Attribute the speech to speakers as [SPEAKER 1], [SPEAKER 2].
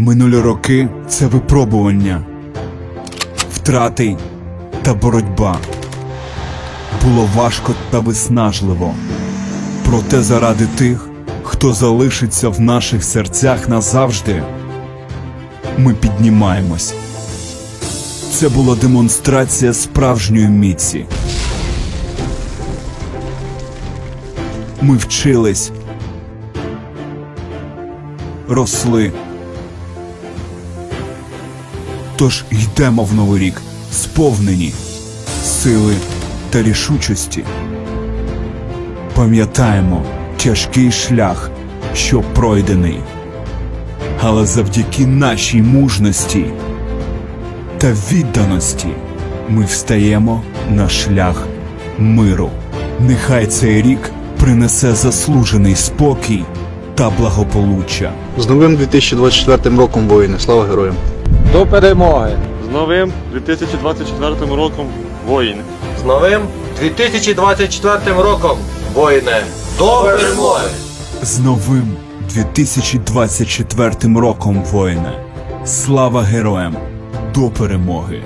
[SPEAKER 1] Минулі роки це випробування, втрати та боротьба. Було важко та виснажливо. Проте заради тих, хто залишиться в наших серцях назавжди, ми піднімаємось. Це була демонстрація справжньої міці. Ми вчились, росли. Тож йдемо в новий рік, сповнені сили та рішучості. Пам'ятаємо тяжкий шлях, що пройдений. Але завдяки нашій мужності та відданості ми встаємо на шлях миру. Нехай цей рік принесе заслужений спокій та благополуччя.
[SPEAKER 2] З новим 2024 роком воїни, слава героям!
[SPEAKER 3] До перемоги!
[SPEAKER 4] З новим 2024 роком воїни.
[SPEAKER 5] З новим 2024 роком, воїне, до перемоги!
[SPEAKER 1] З новим 2024 роком, воїне! Слава героям! До перемоги!